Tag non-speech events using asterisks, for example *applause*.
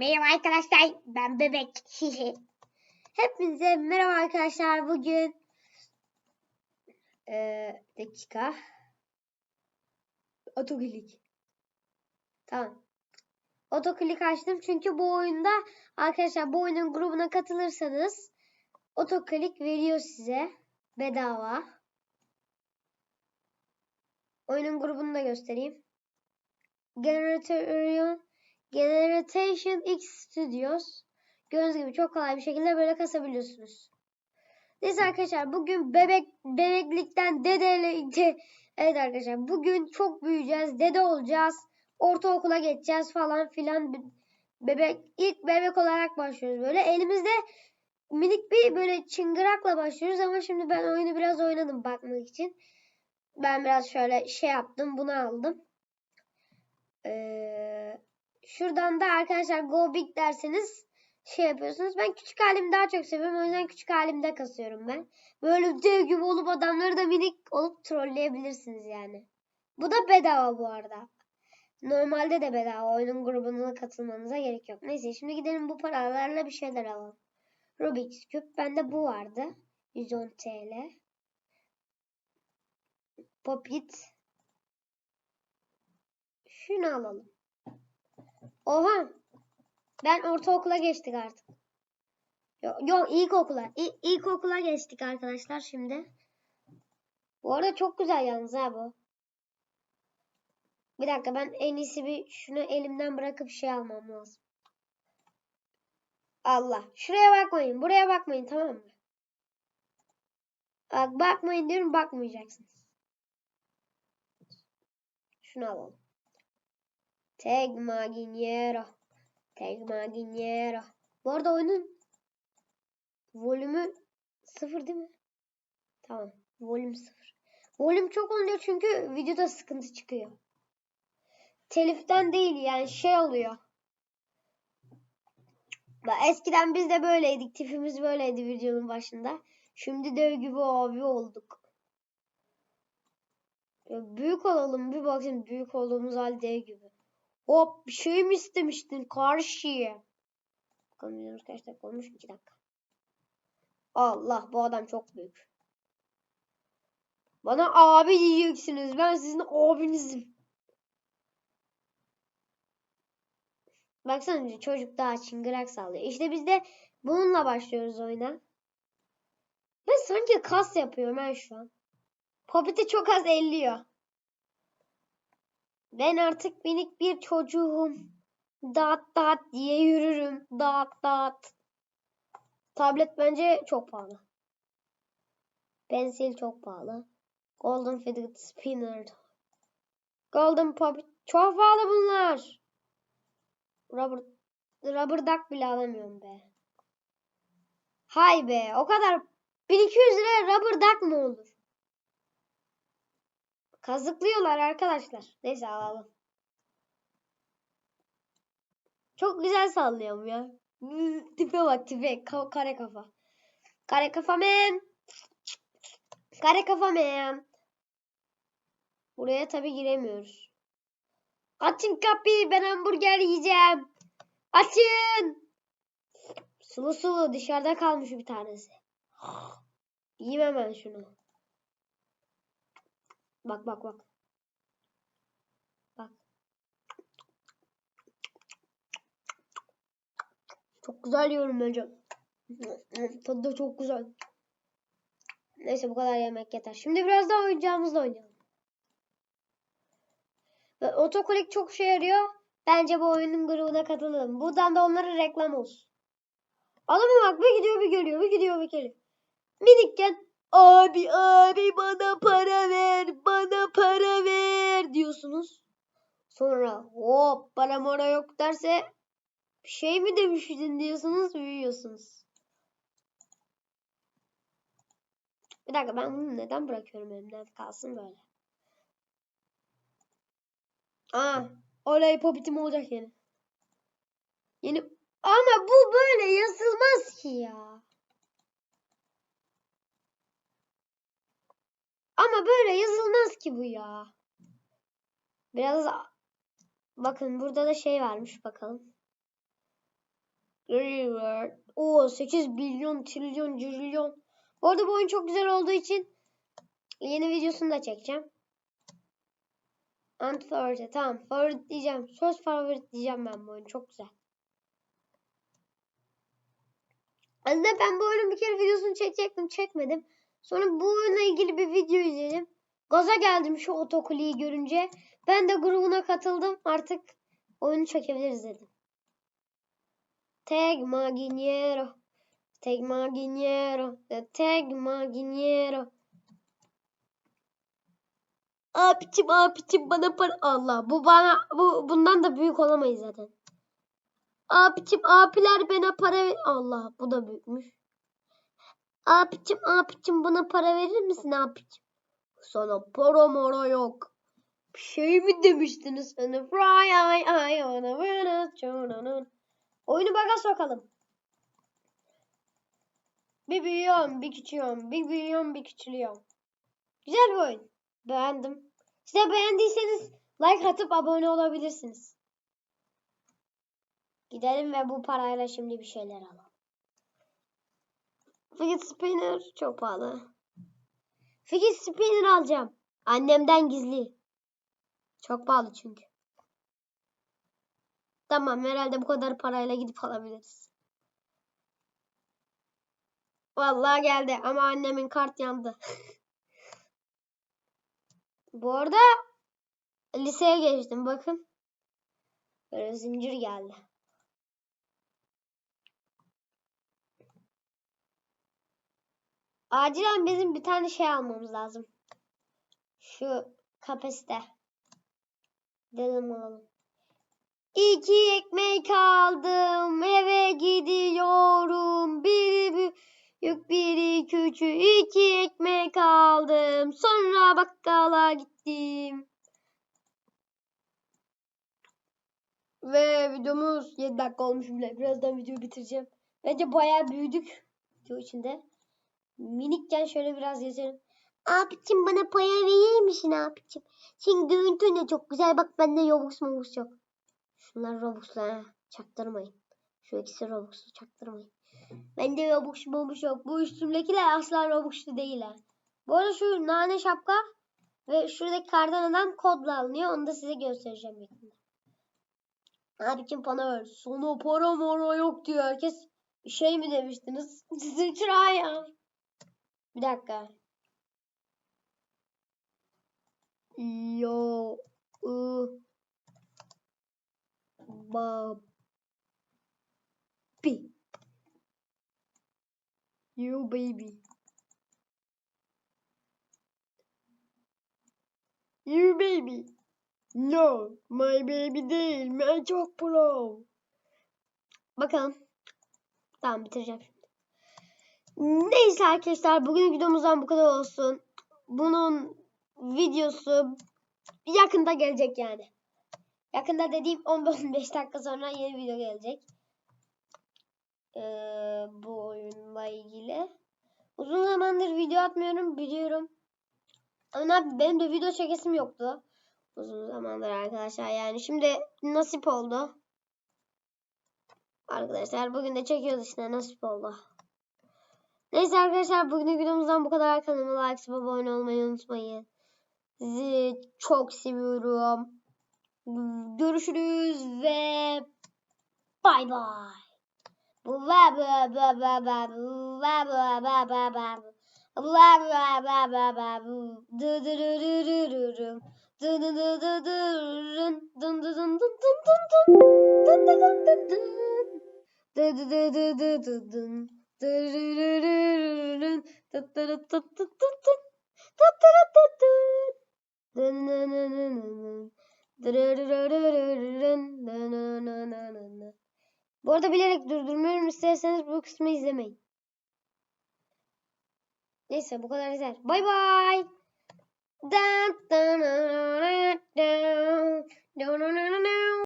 Merhaba arkadaşlar, ben Bebek. *laughs* Hepinize merhaba arkadaşlar. Bugün ee, dakika. Otoklik. Tamam. Otoklik açtım çünkü bu oyunda arkadaşlar bu oyunun grubuna katılırsanız otoklik veriyor size bedava. Oyunun grubunu da göstereyim. Generator Generation X Studios. Gördüğünüz gibi çok kolay bir şekilde böyle kasabiliyorsunuz. Neyse arkadaşlar bugün bebek bebeklikten dedeli evet arkadaşlar bugün çok büyüyeceğiz. Dede olacağız. Ortaokula geçeceğiz falan filan. Bebek ilk bebek olarak başlıyoruz böyle. Elimizde minik bir böyle çıngırakla başlıyoruz ama şimdi ben oyunu biraz oynadım bakmak için. Ben biraz şöyle şey yaptım. Bunu aldım. Ee, şuradan da arkadaşlar go big derseniz şey yapıyorsunuz. Ben küçük halimi daha çok seviyorum. O yüzden küçük halimde kasıyorum ben. Böyle dev gibi olup adamları da minik olup trolleyebilirsiniz yani. Bu da bedava bu arada. Normalde de bedava. Oyunun grubuna katılmanıza gerek yok. Neyse şimdi gidelim bu paralarla bir şeyler alalım. Rubik's Cube. Bende bu vardı. 110 TL. Popit. Şunu alalım. Oha. Ben ortaokula geçtik artık. Yok, yok ilkokula. İ ilkokula geçtik arkadaşlar şimdi. Bu arada çok güzel yalnız ha bu. Bir dakika ben en iyisi bir şunu elimden bırakıp şey almam lazım. Allah. Şuraya bakmayın. Buraya bakmayın tamam mı? Bak bakmayın diyorum bakmayacaksınız. Şunu alalım. Tag Maginiero. Tag Maginiero. Bu arada oyunun volümü sıfır değil mi? Tamam. Volüm sıfır. Volüm çok oluyor çünkü videoda sıkıntı çıkıyor. Teliften değil yani şey oluyor. Eskiden biz de böyleydik. Tipimiz böyleydi videonun başında. Şimdi dev gibi abi olduk. Büyük olalım bir bakın büyük olduğumuz halde gibi. Hop bir şey mi istemiştin karşıya? Bakalım videomuz kaç dakika olmuş? 2 dakika. Allah bu adam çok büyük. Bana abi diyeceksiniz. Ben sizin abinizim. Baksana çocuk daha çıngırak sallıyor. İşte biz de bununla başlıyoruz oyuna. Ben sanki kas yapıyorum ben şu an. Popit'i çok az elliyor. Ben artık minik bir çocuğum. Dağıt dağıt diye yürürüm. Dağıt dağıt. Tablet bence çok pahalı. Pensil çok pahalı. Golden Fidget Spinner. Golden Puppet. Çok pahalı bunlar. Rubber, rubber duck bile alamıyorum be. Hay be o kadar 1200 liraya rubber duck mı olur? Kazıklıyorlar arkadaşlar. Neyse alalım. Çok güzel sallıyorum ya. Tipe bak tipe. Ka kare kafa. Kare kafa men. Kare kafa men. Buraya tabi giremiyoruz. Açın kapıyı ben hamburger yiyeceğim. Açın. Sulu sulu dışarıda kalmış bir tanesi. *gasps* Yiyeyim hemen şunu. Bak bak bak. Bak. Çok güzel yiyorum bence. Tadı da çok güzel. Neyse bu kadar yemek yeter. Şimdi biraz daha oyuncağımızla oynayalım. Ve otokolik çok şey yarıyor. Bence bu oyunun grubuna katılalım. Buradan da onlara reklam olsun. Adama bak bir gidiyor bir geliyor bir gidiyor bir geliyor. Minikken Abi abi bana para ver, bana para ver diyorsunuz. Sonra hop para mara yok derse şey mi demiştin diyorsunuz büyüyorsunuz. Bir dakika ben bunu neden bırakıyorum elimden kalsın böyle. Aa, olay popitim olacak yeni. Yeni ama bu böyle yazılmaz ki ya. Ama böyle yazılmaz ki bu ya. Biraz bakın burada da şey varmış bakalım. Oo 8 milyon trilyon trilyon. Bu arada bu oyun çok güzel olduğu için yeni videosunu da çekeceğim. Ant favorite. Tamam. Favorit diyeceğim. Söz favorit diyeceğim ben bu oyunu. Çok güzel. Aslında ben bu oyunun bir kere videosunu çekecektim. Çekmedim. Sonra bu oyunla ilgili bir video izledim. Gaza geldim şu otokuliyi görünce. Ben de grubuna katıldım. Artık oyunu çekebiliriz dedim. Tag Maginiero. Tag Maginiero. Tag Maginiero. Abicim abicim bana para Allah bu bana bu bundan da büyük olamayız zaten. Abicim abiler bana para Allah bu da büyükmüş. Abicim abicim bana para verir misin abicim? Sana para mara yok. Bir şey mi demiştiniz ona Oyunu baga sokalım. Bir büyüyorum, bir küçüyorum, bir büyüyorum, bir küçülüyorum. Güzel bir oyun. Beğendim. Size beğendiyseniz like atıp abone olabilirsiniz. Gidelim ve bu parayla şimdi bir şeyler alalım. Fidget spinner çok pahalı. Fidget spinner alacağım. Annemden gizli. Çok pahalı çünkü. Tamam herhalde bu kadar parayla gidip alabiliriz. Vallahi geldi ama annemin kart yandı. *laughs* Bu arada liseye geçtim bakın. Böyle zincir geldi. Acilen bizim bir tane şey almamız lazım. Şu kapasite. Dedim alalım. İki ekmek aldım eve gidiyorum. Biri büyük biri küçük. İki ekmek aldım. Sonra bakkala gittim. Ve videomuz 7 dakika olmuş bile. Birazdan videoyu bitireceğim. Bence bayağı büyüdük video içinde. Minikken şöyle biraz yazarım. Abicim bana paya verir misin abicim? Senin görüntün de çok güzel. Bak bende Robux Robux yok. Şunlar Robux'la ha. Çaktırmayın. Şu ikisi Robux'u çaktırmayın. Bende Robux Robux yok. Bu üstümdekiler asla Robux'lu değiller. Bu arada şu nane şapka ve şuradaki kardan adam kodla alınıyor. Onu da size göstereceğim yakında. Abicim bana ver. Sonu para mara yok diyor herkes. Bir şey mi demiştiniz? *laughs* Sıçra ya. Bir dakika. Yo. ı, Babi. You baby. You baby. No, my baby değil. Ben çok pro. Bakalım. Tamam bitireceğim. Neyse arkadaşlar bugün videomuzdan bu kadar olsun. Bunun videosu yakında gelecek yani. Yakında dediğim 15 dakika sonra yeni video gelecek. Ee, bu oyunla ilgili. Uzun zamandır video atmıyorum biliyorum. Ama benim de video çekesim yoktu. Uzun zamandır arkadaşlar yani. Şimdi nasip oldu. Arkadaşlar bugün de çekiyoruz işte nasip oldu. Neyse arkadaşlar bugün videomuzdan bu kadar. Kanalıma like, abone olmayı unutmayın. Sizi çok seviyorum. Görüşürüz ve bay bay. Ba ba ba ba ba bu arada bilerek durdurmuyorum. İsterseniz bu kısmı izlemeyin. Neyse bu kadar yeter. Bay bay.